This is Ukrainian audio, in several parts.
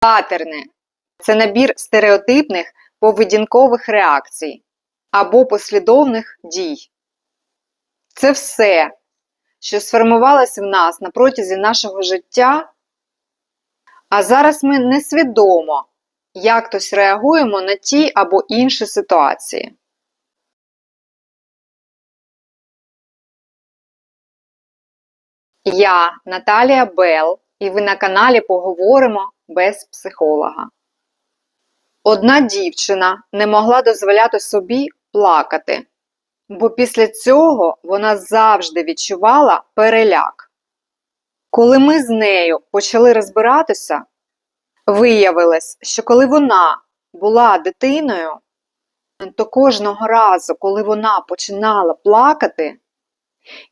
Патерни це набір стереотипних поведінкових реакцій або послідовних дій. Це все, що сформувалось в нас на протязі нашого життя, а зараз ми несвідомо як-тось реагуємо на ті або інші ситуації. Я Наталія Бел, і ви на каналі Поговоримо без психолога. Одна дівчина не могла дозволяти собі плакати, бо після цього вона завжди відчувала переляк. Коли ми з нею почали розбиратися, виявилось, що коли вона була дитиною, то кожного разу, коли вона починала плакати,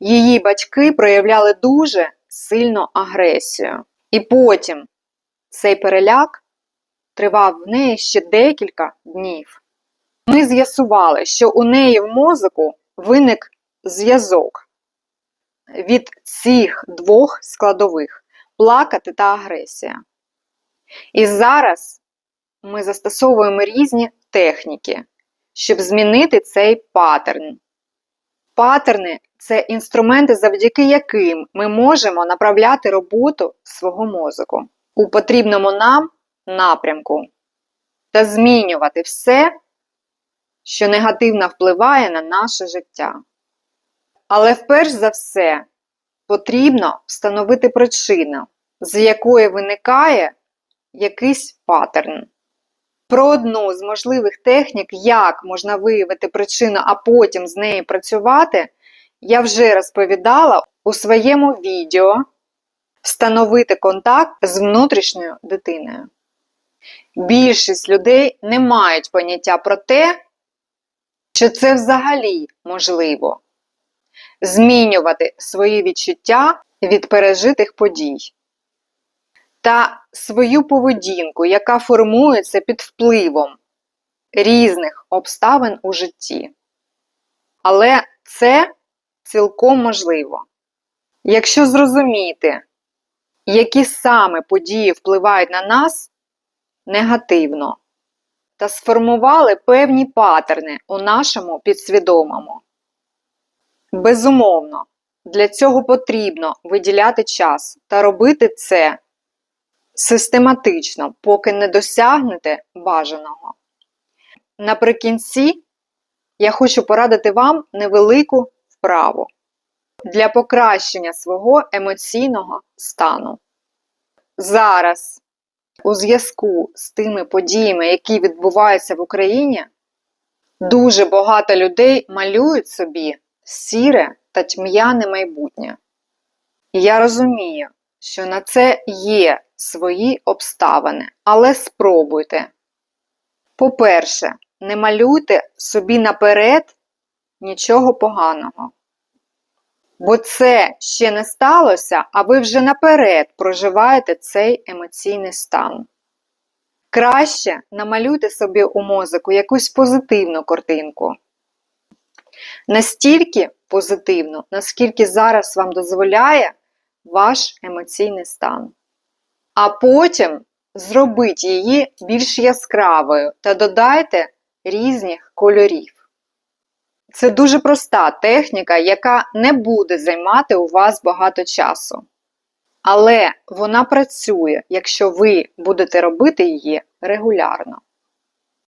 її батьки проявляли дуже сильну агресію. І потім цей переляк тривав в неї ще декілька днів. Ми з'ясували, що у неї в мозку виник зв'язок від цих двох складових плакати та агресія. І зараз ми застосовуємо різні техніки, щоб змінити цей паттерн. Паттерни це інструменти, завдяки яким ми можемо направляти роботу свого мозку у потрібному нам напрямку та змінювати все, що негативно впливає на наше життя. Але вперш за все потрібно встановити причину, з якої виникає якийсь паттерн. Про одну з можливих технік, як можна виявити причину, а потім з нею працювати, я вже розповідала у своєму відео Встановити контакт з внутрішньою дитиною. Більшість людей не мають поняття про те, що це взагалі можливо змінювати свої відчуття від пережитих подій та свою поведінку, яка формується під впливом різних обставин у житті. Але це цілком можливо. Якщо зрозуміти, які саме події впливають на нас негативно, та сформували певні паттерни у нашому підсвідомому. Безумовно, для цього потрібно виділяти час та робити це систематично, поки не досягнете бажаного. Наприкінці я хочу порадити вам невелику вправу для покращення свого емоційного стану. Зараз, у зв'язку з тими подіями, які відбуваються в Україні, дуже багато людей малюють собі сіре та тьмяне майбутнє. І я розумію, що на це є свої обставини, але спробуйте. По-перше, не малюйте собі наперед нічого поганого. Бо це ще не сталося, а ви вже наперед проживаєте цей емоційний стан. Краще намалюйте собі у мозику якусь позитивну картинку. Настільки позитивну, наскільки зараз вам дозволяє ваш емоційний стан. А потім зробіть її більш яскравою та додайте різних кольорів. Це дуже проста техніка, яка не буде займати у вас багато часу. Але вона працює, якщо ви будете робити її регулярно.